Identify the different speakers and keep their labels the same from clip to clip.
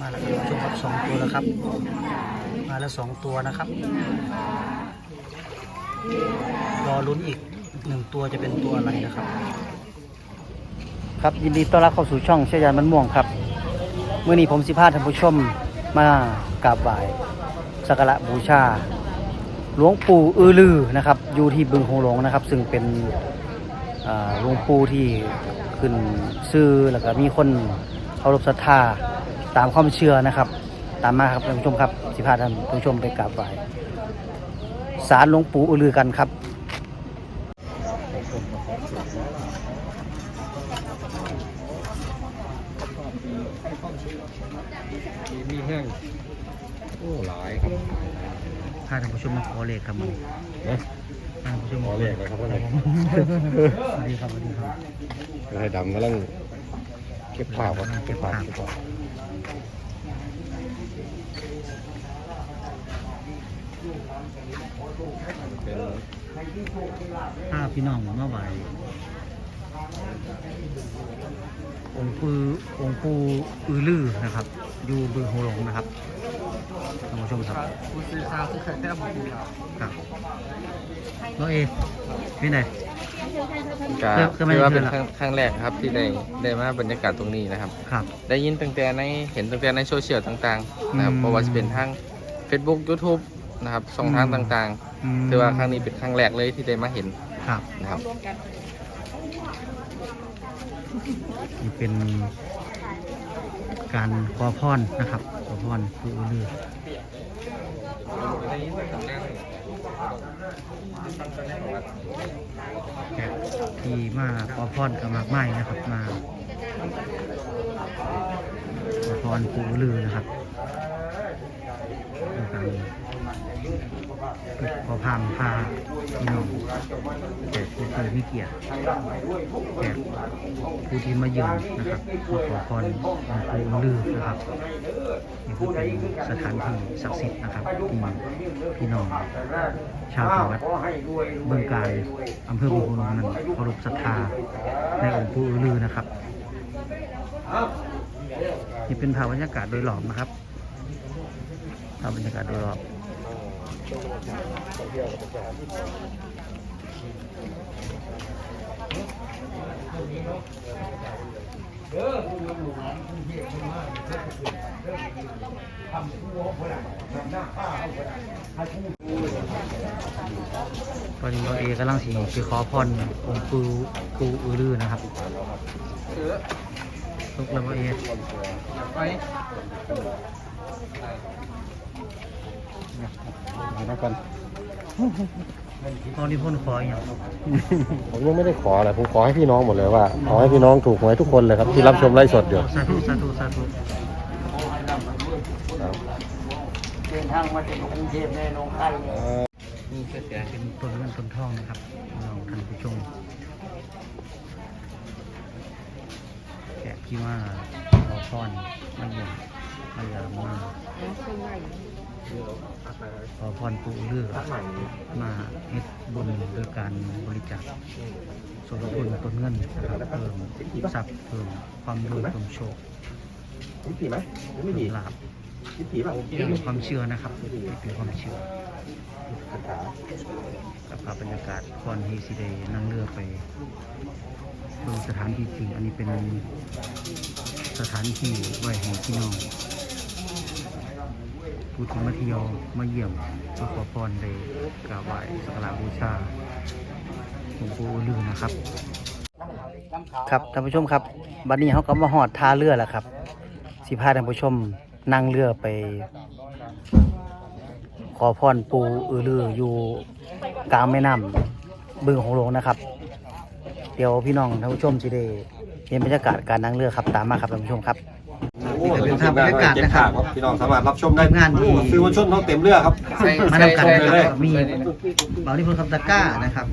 Speaker 1: มาแล้วครับชมครับสองตัวแล้วครับ มาแล้วสองตัวนะครับ รอลุ้นอีกหนึ่งตัวจะเป็นตัวอะไรนะครับ ครับยินดีต้อนรับเข้าสู่ช่องเชียยานมันม่วงครับเมื่อนี้ผมสิพาท่านผู้ชมมากราบไหว้สักการะบูชา หลวงปู่อือลือนะครับ อยู่ที่บึงโฮงหลงนะครับ ซึ่งเป็นหลวงปู่ที่ขึ้นซื่อแล้วก็มีคนเคารพศรัทธา ตามความเชื่อนะครับ ตามมาครับท่านผู้ชมครับสิพาท่านผู้ชมไปกราบไหว้ศาลหลวงปู่อือลือกันครับ
Speaker 2: มีแห้งโอ้หลายครับ
Speaker 1: พาท่านผู้ชมมาขอเลขครับมัน
Speaker 2: เนาะ
Speaker 1: พาท่านผู้ชม
Speaker 2: ขอเลขเลยครับว่าไง
Speaker 1: สวัสดีครับสวัสดีครับ
Speaker 2: ไทยดำกำลังเก็บภาพครับเก็บภาพเก็บภาพ เป็น
Speaker 1: ถ้าพี่น้องมาไหวองค์ปู่องค์ปู่อือลือนะครับ อยู่บึงโฮหลงนะครับท่านผู้ชมครับ
Speaker 3: ผู้สื่อข่าวคือเคยได้บอกอยู่แล้ว
Speaker 1: ครับน้องเอพี่ไหน
Speaker 4: ก็
Speaker 1: คือคือไม่
Speaker 4: ถือว่า
Speaker 1: เชื่
Speaker 4: เป็
Speaker 1: อนละ
Speaker 4: ครั้งครั้งแรกครับที่ได้ได้มาบรรยากาศตรงนี้นะครับ
Speaker 1: ครับ
Speaker 4: ได้ยินตั้งแต่ในเห็นตั้งแต่ในโซเชียลต่างๆนะครับ
Speaker 1: อืม
Speaker 4: เพราะว่าจะเป็นทาง Facebook YouTube นะครับช่องทาง
Speaker 1: อืม
Speaker 4: ต่าง
Speaker 1: ม
Speaker 4: ๆถือว่าครั้งนี้เป็นครั้งแรกเลยที่ได้มาเห็น
Speaker 1: ครับ
Speaker 4: นะครับ
Speaker 1: นี่เป็นการขอพรนะครับขอพรปู่อือลือแขกที่มาขอพรกับมากไม้นะครับมาขอพรปู่อือลือนะครับ ดูกันขอพามพาพี่น้องแขกผู้เคยมีเกียรติแขกผู้ที่มาเยือนนะครับมาขอพรหลวงปู่ลือนะครับนี่คือเป็นสถานที่ศักดิ์สิทธิ์นะครับที่พี่น้องชาวจังหวัดเมืองการอำเภอบุรีรัมนั้นเคารพศรัทธาในองค์ปู่ลือนะครับนี่เป็นภาพบรรยากาศโดยรอบนะครับภาพบรรยากาศโดยรอบ ตอนนี้เราเอกำลังสีไปขอพรองค์ปูปูอือลือนะครับทุกเราเอก
Speaker 4: ไป
Speaker 2: มาแล้วกัน
Speaker 1: ตอนนี้พ่นขออย่าง
Speaker 2: ผมยังไม่ได้ขอเลยผมขอให้พี่น้องหมดเลยว่า ขอให้พี่น้องถูกหวยทุกคนเลยครับที่รับชมไลฟ์สดอยู่
Speaker 1: สาธุสาธุสาธุ
Speaker 3: เดินทางมาถึงกรุงเทพในนองคาย
Speaker 4: นี่เสีย
Speaker 1: เป็นต้นเงินต้นทองนะครับเราท่านผู้ชมแขกที่มาขอพรมาเยี่ยมมาเยี่ยมมา ขอพรปู่อือลือมาเฮ็ดบุญโดยการบริจาคสมทุนต้นเงินนะครับเพิ่มทรัพย์เพิ่มความรวยเพิ่มโชค
Speaker 2: นี่ผีไหม
Speaker 1: เพิ่มลาภ
Speaker 2: นี่ผีป่ะ
Speaker 1: เป็นความเชื่อนะครับเป็นความเชื่อกับภาพบรรยากาศก่อนที่สิได้นั่งเรือไปดูสถานที่จริง อันนี้เป็นสถานที่ไว้ให้พี่น้อง ผู้ที่มาเที่ยวมาเยี่ยมมาขอพรได้กราบไหว้สักการะบูชาหลวงปู่อือลือนะครับ ครับท่านผู้ชมครับบัดนี้เขาก็มาหอดท่าเรือแล้วครับ สิพาท่านผู้ชมนั่งเรือไป ขอพรปูอือลืออยู่กลางแม่น้ำบึงของหลวงนะครับ เดี๋ยวพี่น้องท่านผู้ชมจะได้เห็นบรรยากาศการนั่งเรือครับตามมาครับท่านผู้ชมครับ นี่ก็เป็นภาพบรรยากาศนะครับ
Speaker 2: พี่น้องสามารถรับชมได้
Speaker 1: งานที่
Speaker 2: ซื้อวันชนเขาเต็มเรือครับ
Speaker 1: มานำกันนะค
Speaker 2: เล
Speaker 1: รับ
Speaker 2: ย
Speaker 1: มีบ่าวนิพนธ์คำตะกร้านะครับ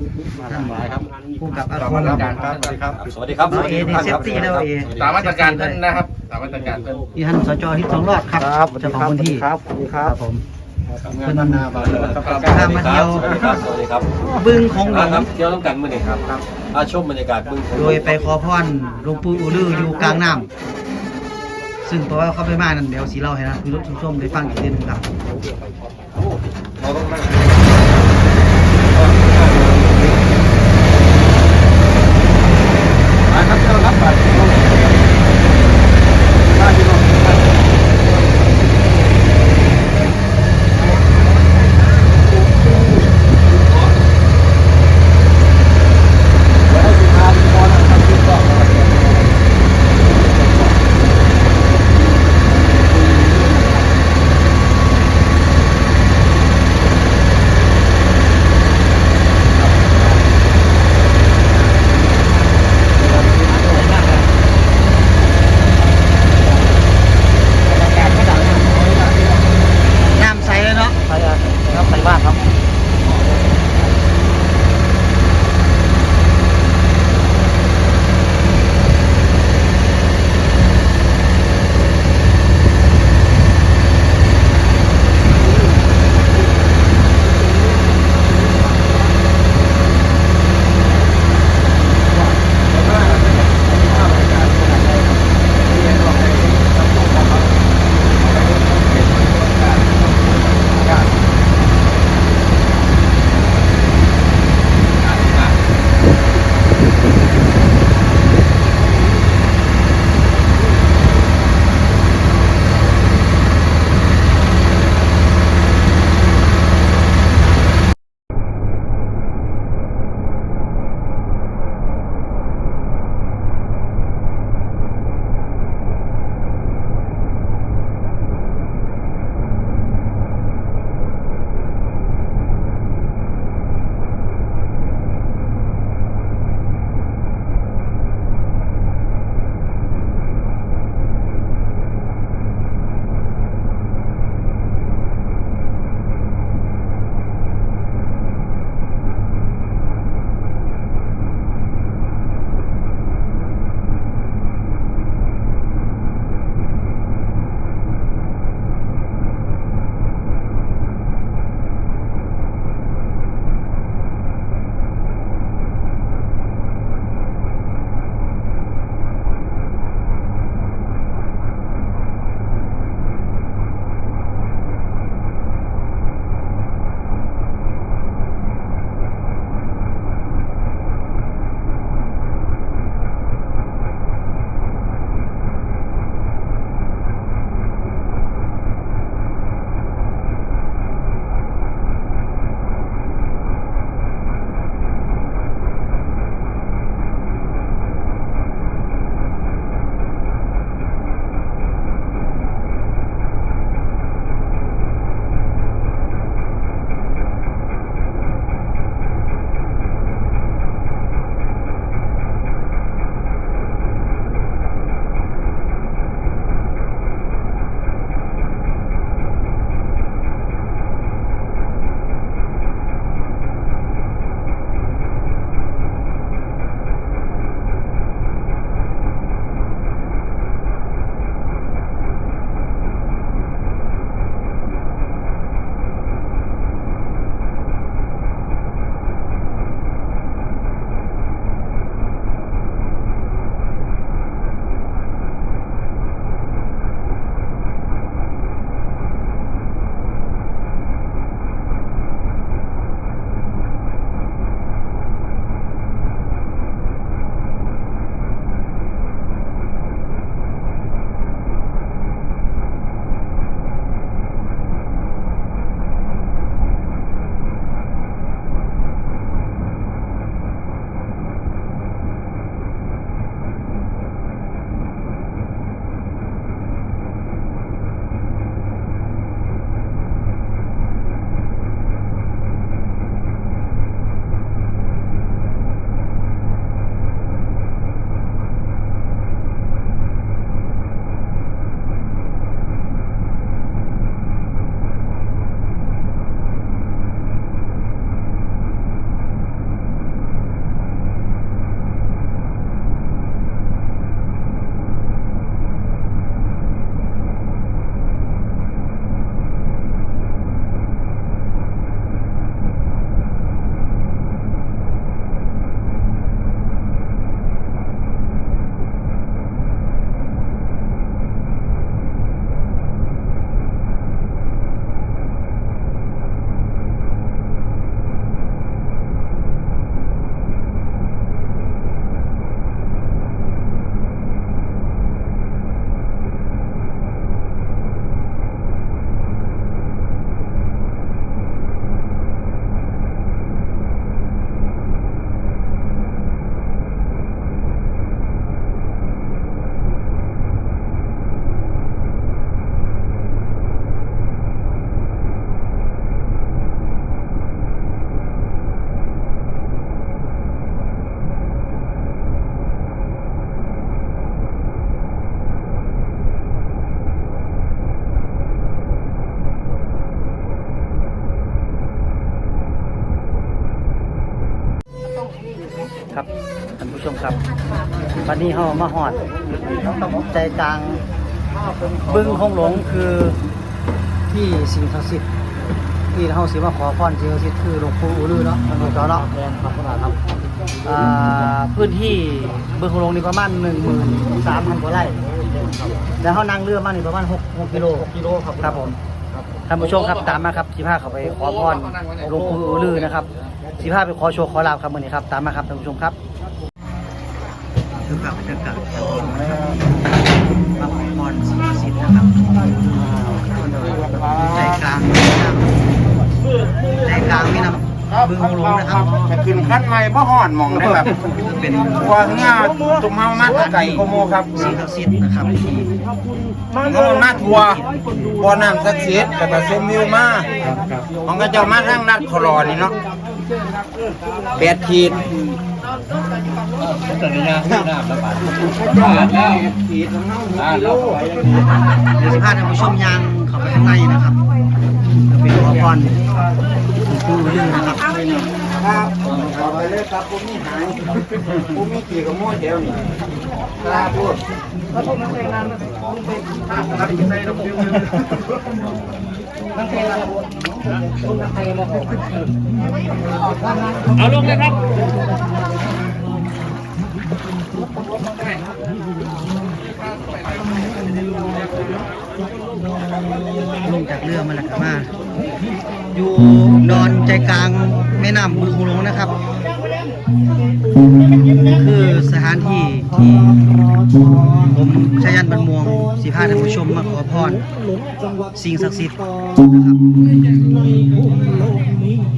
Speaker 1: ท่าน
Speaker 2: ครับ
Speaker 1: ผู้กับอา
Speaker 2: ส
Speaker 1: ค
Speaker 2: วั
Speaker 1: ม
Speaker 2: สดีครับสวัสดีครับสวัสดีครับ
Speaker 1: บ่าวเอนี่เซฟตี้แล้วเอ
Speaker 4: ตามมาตรการเพิ่นนะครับตามมาตรการเพิ่น
Speaker 1: นี่ท่านสจทิศสองรอดครับ
Speaker 2: ครับ
Speaker 1: เจ้าของพื้นที่
Speaker 2: ครับสวัสดีครับ
Speaker 1: ผม
Speaker 2: เพื่อนนาบาเลยครับ
Speaker 1: พามาเที่ยว
Speaker 2: สวัสดีครับสวัสดีครับ
Speaker 1: บึงของหลวง
Speaker 2: ครับเที่ยวต้องกันมื้อนี้ครับครับอาชมบรรยากาศบึง
Speaker 1: โดยไปขอพรหลวงปู่อือลืออยู่กลางน้ำ ซึ่งเพราะว่าเขาไปมานั่นเดี๋ยวสีเล่าให้นะคือรถชุ่มๆได้ฟังอีกทีหนึงครับ
Speaker 3: เราต้องนั่ง
Speaker 5: นี้
Speaker 1: เขามาหอดใจกลางบึงคงหลงคือที่สิงห์ศักดิ์สิทธิ์ที่เขาสิมาขอพรสิงห์ศักดิ์สิทธิ์คือหลวงปู่อูลือเนาะมันเป็นจอเนาะครับครับอ่าพื้นที่บึงคงหลงนี่ประมาณหนึ่งหมื่นสามพันกว่าไร่แล้วเขานั่งเรือมานี่ประมาณหกหกกิโลกิโลครับครับผมท่านผู้ชมครับตามมาครับสิพาเขาไปขอพรหลวงปู่อูลือนะครับสิพาไปขอโชว์ขอลาบครับมื่อนี้ครับตามมาครับท่านผู้ชมครับ ถึงกับบรรยากาศมาขอพรสิ่งศักดิ์สิทธิ์นะครับใจกลางใจกลางนี่นะบึงหลงนะครับ
Speaker 3: จะขึ้นขั้นใหม่พ่อห่อนมองได้แบบ
Speaker 1: เป็น
Speaker 3: กว่าเงาตุ่มเฮามาตะไก่โกโมครับ
Speaker 1: สิ่งศักดิ์สิทธิ์นะครับที่
Speaker 3: เงามาทัวร์บ่อน้ำศักดิ์สิทธิ์แล้วก็ชมวิวมาของก็เจ้ามาทางนัดขลอนี่เนาะแปดขีด
Speaker 1: เดี๋ยวสิพาท่านผู้ชมยางเข้าไปข้างในนะครับจะเป็นอพรหลวงปู่ลื่นะครับ
Speaker 3: ครับต่อไปเลยครับผมมีหายผมมีกี่กระโมยเดียวนี่ครับพูดแล้วผมนั่งในนั้นครับในระบบนั่งในระบบนั่งในระบบเอาลงเลยครับา
Speaker 1: กเรือมาแล้วครับมา อยู่ดอนใจกลางแม่น้ำบึงหลงนะครับ คือสถานที่ที่ผมชายันบันมวงสีพาท่านผู้ชมมาขอพรสิ่งศักดิ์สิทธิ์นะครับ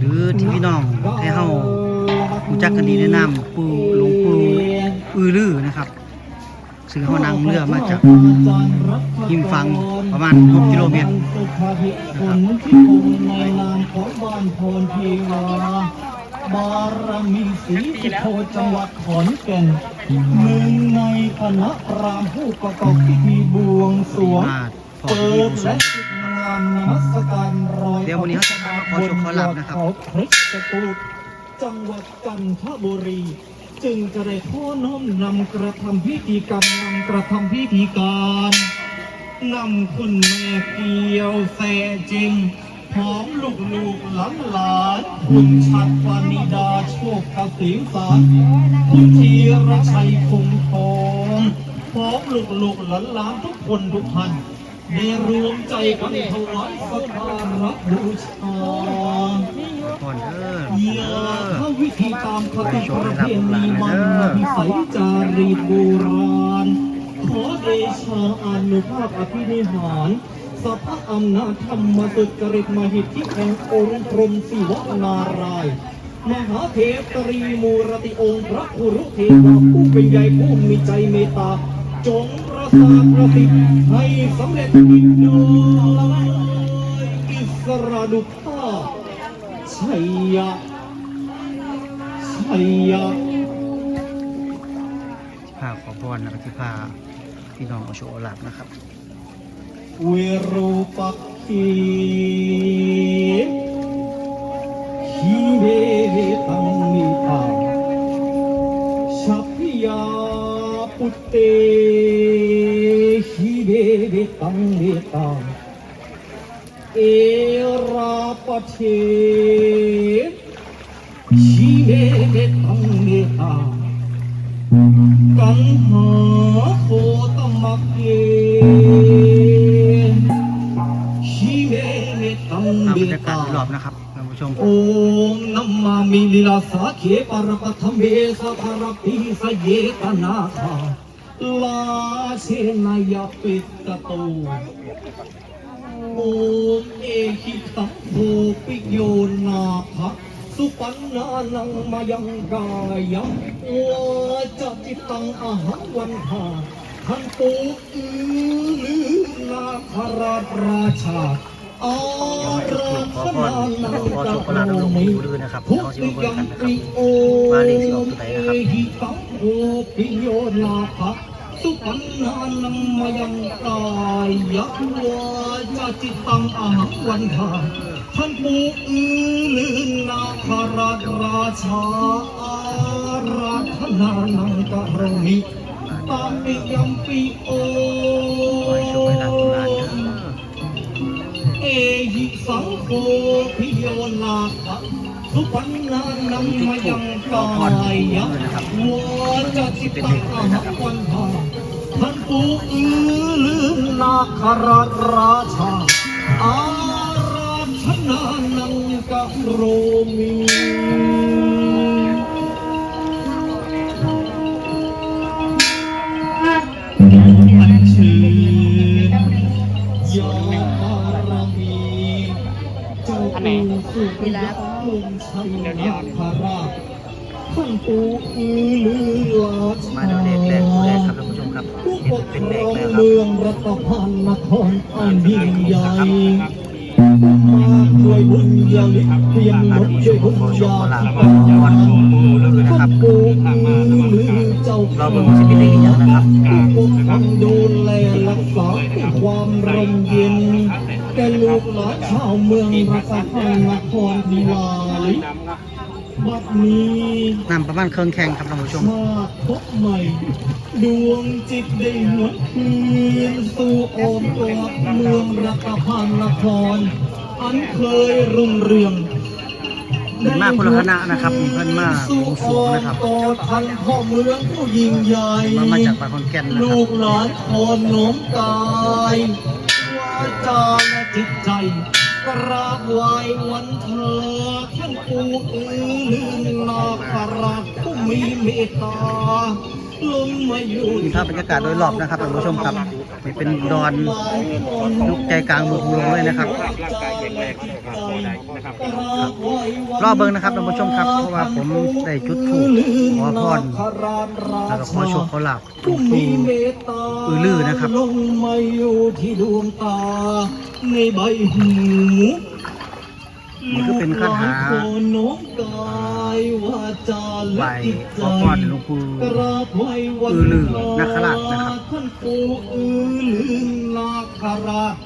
Speaker 1: หรือที่พี่น้องให้เฮารู้จักกันดีในนามปู่หลวงปู่อือลือนะครับ ซึ่งเขานั่งเรือมาจากหิมฟังประมาณ 6 กิโลเมตรนะครับ
Speaker 6: ที่คงในนามของบ้านโพนทีวาบารมีสีสุโธจังหวัดขอนแก่นหนึ่งในคณะพราหมณ์ผู้ประกอบพิธีบวงสรวง
Speaker 1: มาพอ
Speaker 6: เปิ
Speaker 1: ที่
Speaker 6: ด
Speaker 1: ผู้ช
Speaker 6: และ
Speaker 1: ม
Speaker 6: ปิดงานนมัสการรอย
Speaker 1: เดี๋ยววันนี้เขาจะมาขอโชคขอลาภนะครับ
Speaker 6: เขาคริสตกูฏจังหวัดจันทบุรี จึงจะได้ขอน้อมนำกระทำพิธีกรรมนำกระทำพิธีการนำคุณแม่เกี่ยวแส่จริงพร้อมลูกลูกหลานหลานคุณชัดวานิดาโชคเกษมสารคุณธีรชัยคงทองพร้อมลูกลูกหลานหลานทุกคนทุกท่านได้รวมใจกันถวายสักการะบูชา
Speaker 1: ก่อนเด้อ
Speaker 6: อย่าเข้าวิ ธีตามคติประเพณีมันพิสัยจารีตโบราณขอเดชาอนุภาพอภินิหารสัพพะอำนาจธรรมสุจริตมหิทธิแห่งองค์พรมศิวนารายมหาเทพตรีมูรติองค์พระคุรุเทวาผู้เป็นใหญ่ผู้มีใจเมตตา จงประสานประสิทธิ์ให้สำเร็จกิจโดยอิสระดุภาชัยยะ ชัยยะ
Speaker 1: ที่พาขอพรนะครับที่พาพี่น้องเอาโชว์ลาบนะครับ
Speaker 6: เวรูปักขีขีเวตังมิตังชัพยาปุตเตขีเวตังมิตังเอราปเท บบ
Speaker 1: รรยากา
Speaker 6: ตา
Speaker 1: ศรอบนะครับท่านผู้ชม
Speaker 6: โอมนัมมามิลิลาสาเขปรปธรรมเมสัพพะปิสเยตนาคาลาเชนายาปิตตโตโอมเอหิตังโภปิโยนาภะ สุปันนานังมายังกายังวาจจิตังอาหังวันทาท่านปูอือลือนาคราชราชาอาราธนานังกะโรมิทุติยัมปิโอเอหิตังโภปิโยนาภะสุปันนานังมายังกายยักวาจาจิตังอาหังวันทา ท่านปู่อือลือนาคาราชราชาอาราธนานังกะโรมิตามปิยำปีโอ
Speaker 1: ขอให้โชคให้ลาภหลานเด้อ
Speaker 6: เอหิสังโฆพิโยนาคะสุปันนานำมายังกายยัวจะจิตตังอหังวันหาท่านปู่อือลือนาคราชราชาอาราธ นานังกะโรมิอัญเชิญยาบารมีเจ้าปู่สุริยะลงชัยนาคราชท่านปู่อือลือลาช
Speaker 1: มาดูเลขแรกดูแรกครับท่านผู้ชมครับ
Speaker 6: ผู้ป
Speaker 1: น
Speaker 6: กค
Speaker 1: เล
Speaker 6: รองเมืองรัตพันนครอันยิ่งใหญ่ มาด้วยบุญญาลิเพียงลดด้วยบุญญาธิการ
Speaker 1: นะครับ
Speaker 6: ปู่อือลือเจ้า
Speaker 1: เราเบิ่งสิเป็นเลขอีกอย่างนะครับ
Speaker 6: ปกครองดูแลรักษาความร่มเย็นแก่ลูกหลานชาวเมืองรัตพันนครพิวาลิ บัดนี้
Speaker 1: นำประมาณเครื่องแข่งครับท่านผู้ชม
Speaker 6: ชาติพบใหม่ ดวงจิตได้หวนคืนสู่อ้อมกอดเมืองรัตพันนคร อันเคยรุ่งเรือง
Speaker 1: เดินมาคนละคณะนะครับเพิ่นมาบวงสรวงนะครับ
Speaker 6: กอดทันพ่อเมืองผู้ยิ่งใหญ่
Speaker 1: มามาจากปากคอนแก่นนะค
Speaker 6: ลู
Speaker 1: รับ
Speaker 6: กหลานขอน้อมกาย วาจาและจิตใจ กราบไหว้วันเธอท่านปู่อื่นนอนาคราชผู้มีเมตตา ลงมาอยู่
Speaker 1: ภาพบรรยากาศโดยรอบนะครับท่านผู้ชมครับนี่เป็นดอนยุคใจกลางเมืองภูหลงเลยนะครับรอบเบิ่งนะครับท่านผู้ชมครับ เพราะว่าผมได้จุดธูปขอพรแล้วก็ขอโชคขอลาภหลวงปู่อือลือนะครับ
Speaker 6: ลงมาอยู่ที่ดวงตาในใบหู
Speaker 1: นี่คือเป็นคาถา
Speaker 6: ลูกหลนขอน้อมกายวาจา
Speaker 1: ไหว
Speaker 6: และจิตใจ
Speaker 1: ขอพรหลวงปู่
Speaker 6: กราบไหว้วัน
Speaker 1: อือลือนาคราชนะครับ
Speaker 6: ท่านปู่อือลือนาคราช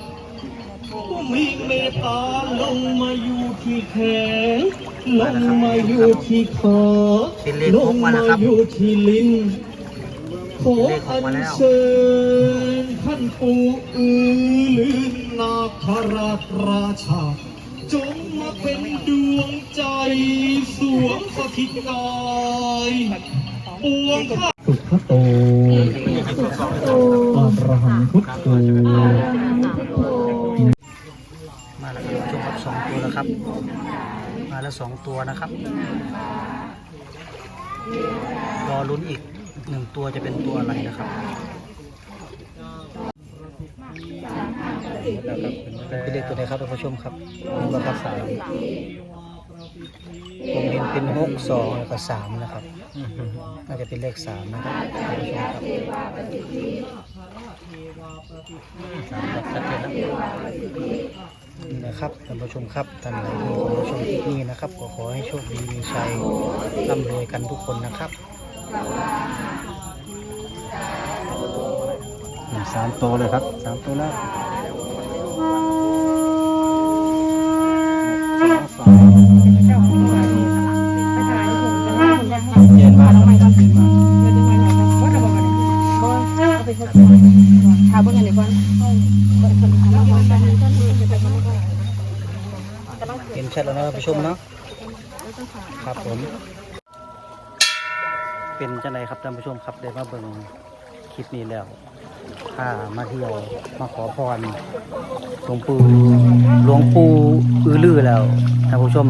Speaker 6: ผู้มีเมตตาลงมาอยู่ที่แขนลงมาอยู่ที่คอ
Speaker 1: เป็นเลข
Speaker 6: ล
Speaker 1: ห
Speaker 6: ง
Speaker 1: กมา
Speaker 6: มา
Speaker 1: แล้วครับ
Speaker 6: อยู่ที่ลิ้นขอ
Speaker 1: เลขห
Speaker 6: อั
Speaker 1: ก
Speaker 6: ญ
Speaker 1: มาแล้ว
Speaker 6: เชิญท่านปู่อือลือนาคราชราชาจงมา เป็นดวงใจสวมสถิตกายปวงข้าสุขโตอะระหังพุทโธ
Speaker 1: มาแล้วครับชมครับสองตัวแล้วครับ มาแล้วสองตัวนะครับ รอลุ้นอีกหนึ่งตัวจะเป็นตัวอะไรนะครับ เป็นเลขตัวไหนครับท่านผู้ชมครับเป็นราคาสามผมเห็นเป็นหกสองแล้วก็สามนะครับน่าจะเป็นเลขสามนะครับท่านผู้ชมครับสามครับชัดเจนนะนี่นะครับท่านผู้ชมครับท่านไหนที่เข้ามาชมคลิปนี้นะครับ ก็ขอให้โชคดีมีชัยร่ำรวยกันทุกคนนะครับ
Speaker 2: สามตัวเลยครับสามตัวแรก
Speaker 1: เย็นมากครับ
Speaker 7: ชาวเบื้องอันนี้ก่อน
Speaker 1: เห็นชัดแล้วนะผู้ชมเนาะครับผม เป็นจังไดครับท่านผู้ชมครับได้มาเบิ่งคลิปนี้แล้ว ถ้ามาเที่ยวมาขอพรหลวงปู่หลวงปู่อือลือแล้วท่านผู้ชม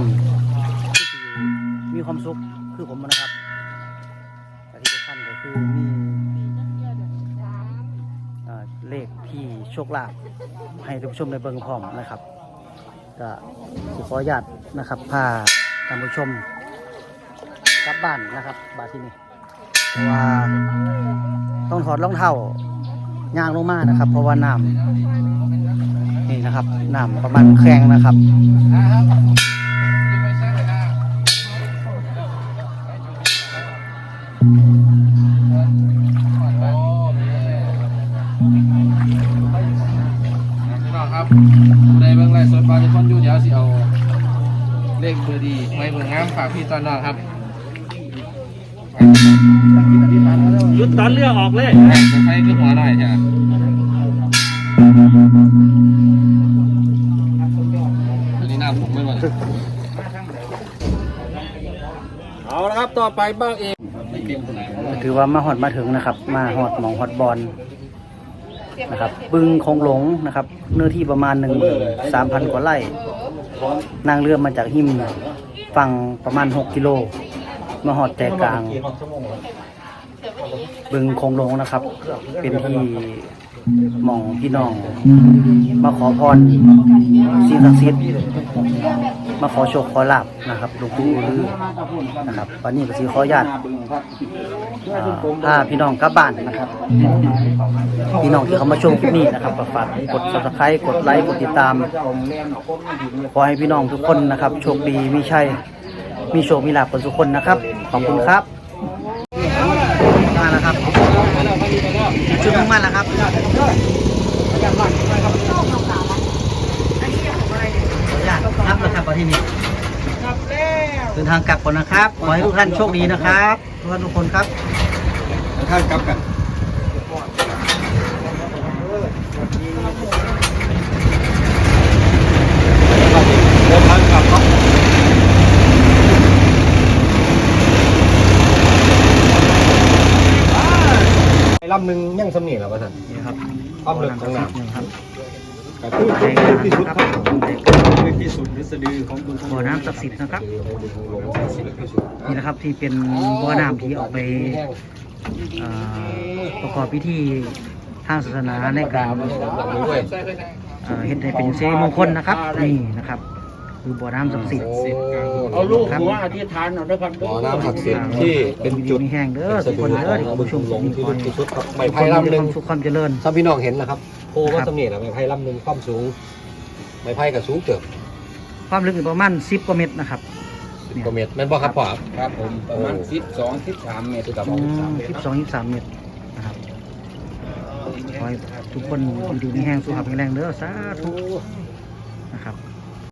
Speaker 1: มีความสุขคือผมนะครับและที่สำคัญก็คือมีเลขที่โชคลาภให้ท่านผู้ชมได้เบิงพร้อมนะครับก็ขออนุญาตนะครับพาท่านผู้ชมกลับบ้านนะครับบาที่นี่ว่าต้องถอดรองเท้า ย่างลงมานะครับ เพราะว่าน้ำนี่นะครับน้ำประมาณแข้งนะครับ
Speaker 4: พี่น้องครับในเบื้องไล่สดบาร์ที่คนอยู่เดี๋ยวสิเอาเลขเบอร์ดีไว้เบอร์งามฝากพี่ตอนน้องครับ
Speaker 6: ยุดตันเรือออกเลย
Speaker 4: ไฟขึ้นหัวหน่อยใช่ไหม อันนี้หน้าผมไม่หมด
Speaker 2: เอาละครับต่อไปบ้างเอง
Speaker 1: ถือว่ามาฮอดมาถึงนะครับ มาฮอดหมองฮอดบอลนะครับ บึงคงหลงนะครับ เนื้อที่ประมาณหนึ่งสามพันกว่าไร่นั่งเรือมาจากหิมฝั่งประมาณหกกิโล มาฮอดใจกลาง บึงคงหลงนะครับ เป็นที่ หมองพี่น้อง มาขอพรสิ่งศักดิ์สิทธิ์มาขอโชคขอลาบนะครับหลวงปู่อือลือนะครับวันนี้ก็สิขออนุญาตอ่าพาพี่น้องกลับบ้านนะครับ พี่น้องที่เขามาชมคลิปนี้นะครับก็ฝากกด subscribe กดไลค์กดติดตามขอให้พี่น้องทุกคนนะครับ โชคดีมีชัยมีโชคมีลาภกันทุกคนนะครับ ขอบคุณครับมาแล้วครับชุดมุ่งมั่นแล้วครับ รับแล้วครับวันที่นี้เดินทางกลับก่อนนะครับขอให้ทุกท่านโชคดีนะครับทุกท่านทุกคนครับ
Speaker 2: ท่านกลับกันเดินทางกลับครับไอ้ลำหนึ่งยังสำเนียงเหรอประธาน
Speaker 1: นี่ ครับ
Speaker 2: ความลึกของน้ำ
Speaker 1: นี่ครับ
Speaker 2: ก็คือ
Speaker 1: ใจกลางนะครับ
Speaker 2: ลึกที่สุดหรือสะดือของบึง
Speaker 1: บ่อน้ำศักดิ์สิทธิ์นะครับ นี่นะครับที่เป็นบ่อน้ำที่ออกไปเอ่อประกอบพิธีทางศาสนาในการ
Speaker 2: ด้วย
Speaker 1: เอ่อเห็นให้เป็นเสมงคลนะครับนี่นะครับ คือบ่อน้ำศักดิ์สิทธิ์
Speaker 3: เอาลูก
Speaker 1: ครับ
Speaker 3: หัวอธิษฐานเอาด้วยครับ
Speaker 2: บ่อน้ำศักดิ์สิทธิ์ที่เป็นจุด
Speaker 1: มีแห้งเด้อทุกคนเด้อที่ผู้ชม
Speaker 2: หลงที่
Speaker 1: คอย
Speaker 2: ลึกที่สุดครับไม้
Speaker 1: ทุกค
Speaker 2: ไผ่
Speaker 1: นมี
Speaker 2: ลำห
Speaker 1: แต่
Speaker 2: นึ่
Speaker 1: ค
Speaker 2: ง
Speaker 1: วามสุขความเจริญ
Speaker 2: ถ้าพี่น้องเห็นนะครับโพว่า
Speaker 1: ครับ
Speaker 2: สำเนียงอะไม้ไผ่ลำหนึ่งความสูงไม้ไผ่กับสูงเกือบ
Speaker 1: ความลึกอยู่ประมาณ10กว่าเมตรนะครับ
Speaker 2: สิบกว่าเมตรแม่นบ่ครับพ่อ
Speaker 3: ครับผมประมาณสิบสองสิบสามเมตรครับ
Speaker 1: อืม12 23เมตรนะครับขอให้ทุกคนอยู่ดีมีแห้งสุขภาพแข็งแรงเด้อสาธุนะครับ